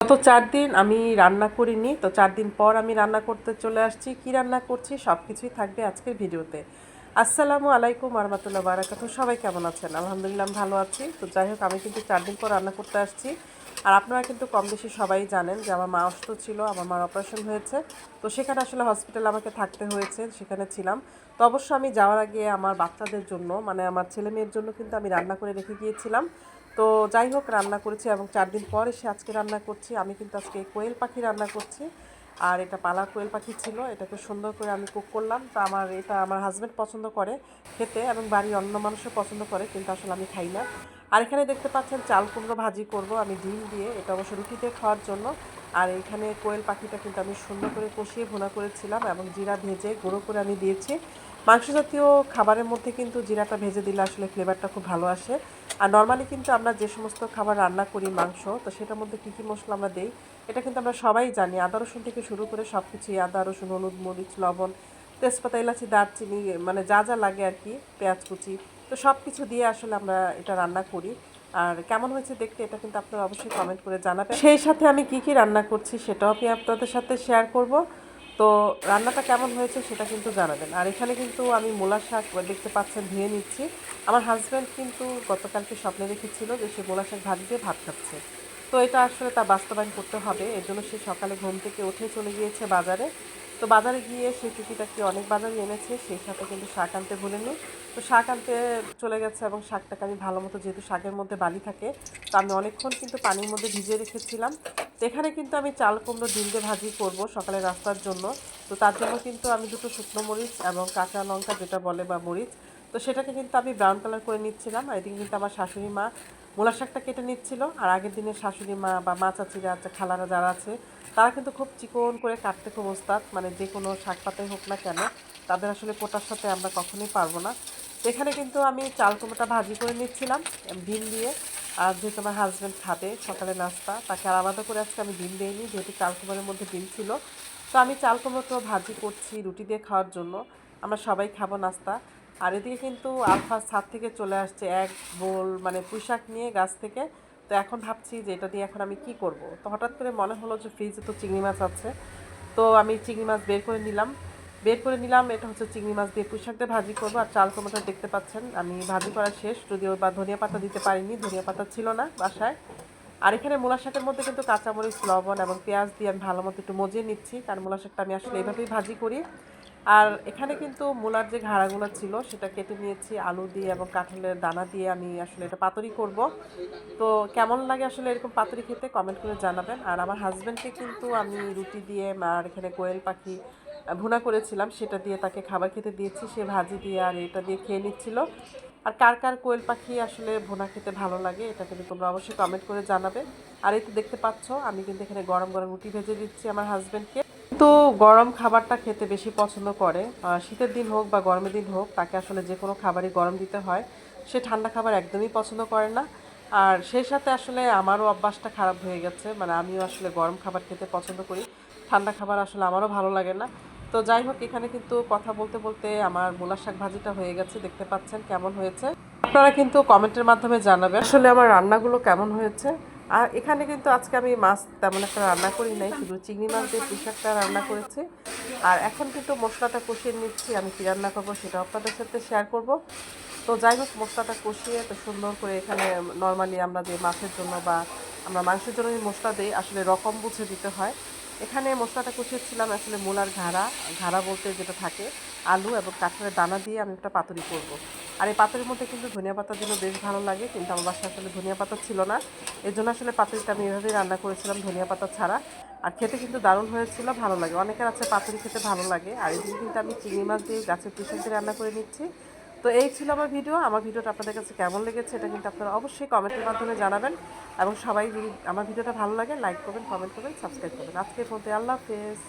গত চার দিন আমি রান্না করিনি, তো চার দিন পর আমি রান্না করতে চলে আসছি। কি রান্না করছি? সব কিছুই থাকবে আজকের ভিডিওতে। আসসালামু আলাইকুম আরমাতুল্লাহ বারাকাতু সবাই কেমন আছেন? আলহামদুলিল্লাহ ভালো আছি। তো যাই হোক, আমি কিন্তু চার দিন পর রান্না করতে আসছি। আর আপনারা কিন্তু কম বেশি সবাই জানেন যে আমার মা অসুস্থ ছিল, আমার মার অপারেশন হয়েছে। তো সেখানে আসলে হসপিটালে আমাকে থাকতে হয়েছে, সেখানে ছিলাম। তো অবশ্য আমি যাওয়ার আগে আমার বাচ্চাদের জন্য মানে আমার ছেলে মেয়ের জন্য কিন্তু আমি রান্না করে রেখে গিয়েছিলাম। তো যাই হোক, রান্না করেছি এবং চার দিন পর এসে আজকে রান্না করছি। আমি কিন্তু আজকে কোয়েল পাখি রান্না করছি। আর এটা পালা কোয়েল পাখি ছিল, এটাকে সুন্দর করে আমি কুক করলাম। তো আমার, এটা আমার হাজব্যান্ড পছন্দ করে খেতে এবং বাড়ির অন্য মানুষও পছন্দ করে, কিন্তু আসলে আমি খাই না। আর এখানে দেখতে পাচ্ছেন, চাল কুমড়ো ভাজি করব আমি ডিম দিয়ে। এটা অবশ্য রুটিতে খাওয়ার জন্য। আর এখানে কোয়েল পাখিটা কিন্তু আমি সুন্দর করে কষিয়ে ভুনা করেছিলাম এবং জিরা ভেজে গুঁড়ো করে আমি দিয়েছি। মাংস জাতীয় খাবারের মধ্যে কিন্তু জিরাটা ভেজে দিলে আসলে ফ্লেভারটা খুব ভালো আসে। আর নর্মালি কিন্তু আমরা যে সমস্ত খাবার রান্না করি, মাংস, তো সেটার মধ্যে কী কী মশলা আমরা দিই, এটা কিন্তু আমরা সবাই জানি। আদা, রসুন থেকে শুরু করে সব কিছুই আদা, রসুন, হলুদ, মরিচ, লবণ, তেজপাতা, এলাচি, দারচিনি মানে যা যা লাগে আর কি, পেঁয়াজ, কুচি, তো সব কিছু দিয়ে আসলে আমরা এটা রান্না করি। আর কেমন হয়েছে দেখতে এটা কিন্তু আপনারা অবশ্যই কমেন্ট করে জানাবেন। সেই সাথে আমি কি কি রান্না করছি সেটাও আমি আপনাদের সাথে শেয়ার করব। তো রান্নাটা কেমন হয়েছে সেটা কিন্তু জানাবেন। আর এখানে কিন্তু আমি মোলা শাক দেখতে পাচ্ছেন, ধুয়ে নিচ্ছি। আমার হাজব্যান্ড কিন্তু গতকালকে স্বপ্নে রেখেছিল যে সে মোলা শাক ভাত দিয়ে ভাত খাচ্ছে। তো এটা আসলে তার বাস্তবায়ন করতে হবে। এর জন্য সে সকালে ঘুম থেকে উঠে চলে গিয়েছে বাজারে। তো বাজারে গিয়ে সে টুকিটাকি অনেক বাজারে এনেছে, সেই সাথে কিন্তু শাক আনতে ভুলেনি। তো শাক আনতে চলে গেছে এবং শাকটাকে আমি ভালো মতো যেহেতু শাকের মধ্যে বালি থাকে, তো আমি অনেকক্ষণ কিন্তু পানির মধ্যে ভিজিয়ে রেখেছিলাম। এখানে কিন্তু আমি চাল কুমড়ো ডিম দিয়ে ভাজি করব সকালে রাস্তার জন্য। তো তার জন্য কিন্তু আমি দুটো শুকনো মরিচ এবং কাঁচা লঙ্কা যেটা বলে বা মরিচ, তো সেটাকে কিন্তু আমি ব্রাউন কালার করে নিচ্ছিলাম। আর এদিকে কিন্তু আমার শাশুড়ি মা মূলা শাকটা কেটে নিচ্ছিল। আর আগের দিনের শাশুড়ি মা বা মা চাচিরা খালারা যারা আছে, তারা কিন্তু খুব চিকন করে কাটতে খুব ওস্তাদ। মানে যে কোনো শাক পাতাই হোক না কেন, তাদের আসলে কোটার সাথে আমরা কখনোই পারব না। এখানে কিন্তু আমি চাল কুমড়োটা ভাজি করে নিচ্ছিলাম, ডিম দিয়ে। আর যেহেতু আমার হাজব্যান্ড খাবে, সকালে নাস্তা, তাকে আর আলাদা করে আজকে আমি ডিম দিইনি, যেহেতু চাল কুমড়োর মধ্যে ডিম ছিল। তো আমি চাল কুমড়োটা ভাজি করছি রুটি দিয়ে খাওয়ার জন্য। আমরা সবাই খাব নাস্তা। আর এদিকে কিন্তু আলফা ছাদ থেকে চলে আসছে এক বোল মানে পুঁইশাক নিয়ে গাছ থেকে। তো এখন ভাবছি যে এটা দিয়ে এখন আমি কি করব? তো হঠাৎ করে মনে হলো যে ফ্রিজে তো চিংড়ি মাছ আছে। তো আমি চিংড়ি মাছ বের করে নিলাম। বের করে নিলাম, এটা হচ্ছে চিংড়ি মাছ দিয়ে পুঁইশাক দিয়ে ভাজি করব। আর চাল কুমড়োটা দেখতে পাচ্ছেন, আমি ভাজি করা শেষ। যদিও বা ধনিয়া পাতা দিতে পারিনি, ধনিয়া পাতা ছিল না বাসায়। আর এখানে মূলা শাকের মধ্যে কিন্তু কাঁচামরিচ, লবণ এবং পেঁয়াজ দিয়ে আমি ভালো মতো একটু মজিয়ে নিচ্ছি, কারণ মূলা শাকটা আমি আসলে এভাবেই ভাজি করি। আর এখানে কিন্তু মূলার যে ঘাড়াগুলো ছিল, সেটা কেটে নিয়েছি, আলু দিয়ে এবং কাঁঠালের দানা দিয়ে আমি আসলে এটা পাতুরি করব। তো কেমন লাগে আসলে এরকম পাতুরি খেতে, কমেন্ট করে জানাবেন। আর আমার হাজব্যান্ডকে কিন্তু আমি রুটি দিয়ে, আর এখানে কোয়েল পাখি ভুনা করেছিলাম, সেটা দিয়ে তাকে খাবার খেতে দিয়েছি, সে ভাজি দিয়ে আর এটা দিয়ে খেয়ে নিচ্ছিল। আর কার কার কোয়েল পাখি আসলে ভুনা খেতে ভালো লাগে, এটা কিন্তু তোমরা অবশ্যই কমেন্ট করে জানাবে। আর এই তো দেখতে পাচ্ছ, আমি কিন্তু এখানে গরম গরম রুটি ভেজে দিচ্ছি আমার হাজব্যান্ডকে তো গরম খাবারটা খেতে বেশি পছন্দ করে শীতের দিন হোক বা গরমের দিন হোক, তাকে আসলে যে কোনো খাবারই গরম দিতে হয়। সে ঠান্ডা খাবার একদমই পছন্দ করে না। আর সেই সাথে আসলে আমারও অভ্যাসটা খারাপ হয়ে গেছে মানে আমিও আসলে গরম খাবার খেতে পছন্দ করি। ঠান্ডা খাবার আসলে আমারও ভালো লাগে না। তো যাই হোক, এখানে কিন্তু কথা বলতে বলতে আমার মূলা শাক ভাজিটা হয়ে গেছে, দেখতে পাচ্ছেন কেমন হয়েছে। আপনারা কিন্তু কমেন্টের মাধ্যমে জানাবেন আসলে আমার রান্নাগুলো কেমন হয়েছে। আর এখানে কিন্তু আজকে আমি মাছ তেমন একটা রান্না করি নাই, শুধু চিংড়ি মাছ দিয়ে পুঁশাকটা রান্না করেছি। আর এখন কিন্তু মশলাটা কষিয়ে নিচ্ছি, আমি কী রান্না করব সেটা আপনাদের সাথে শেয়ার করব। তো যাই হোক, মশলাটা কষিয়ে তো সুন্দর করে এখানে নর্মালি আমরা যে মাছের জন্য বা আমরা মাংসের জন্য মশলা দিই, আসলে রকম বুঝে দিতে হয়। এখানে মশলাটা কষিয়েছিলাম আসলে মূলার ঘাড়া ঘাড়া বলতে যেটা থাকে, আলু এবং কাঁঠালের দানা দিয়ে আমি একটা পাতুরি করব। আর এই পাতুরির মধ্যে কিন্তু ধনিয়া পাতা দিলেও বেশ ভালো লাগে, কিন্তু আমার বাসায় আসলে ধনিয়া পাতা ছিল না। এর জন্য আসলে পাতুরিটা আমি এভাবেই রান্না করেছিলাম ধনিয়া পাতা ছাড়া। আর খেতে কিন্তু দারুণ হয়েছিল, ভালো লাগে। অনেকের আছে পাতুরি খেতে ভালো লাগে। আর এদিকে কিন্তু আমি চিংড়ি মাছ দিয়ে গাছের পিছন রান্না করে নিচ্ছি। তো এই ছিল আমার ভিডিও। আমার ভিডিওটা আপনাদের কাছে কেমন লেগেছে এটা কিন্তু আপনারা অবশ্যই কমেন্টের মাধ্যমে জানাবেন। এবং সবাই যদি আমার ভিডিওটা ভালো লাগে লাইক করবেন কমেন্ট করবেন সাবস্ক্রাইব করবেন। আজকে মধ্যে আল্লাহ হাফেজ।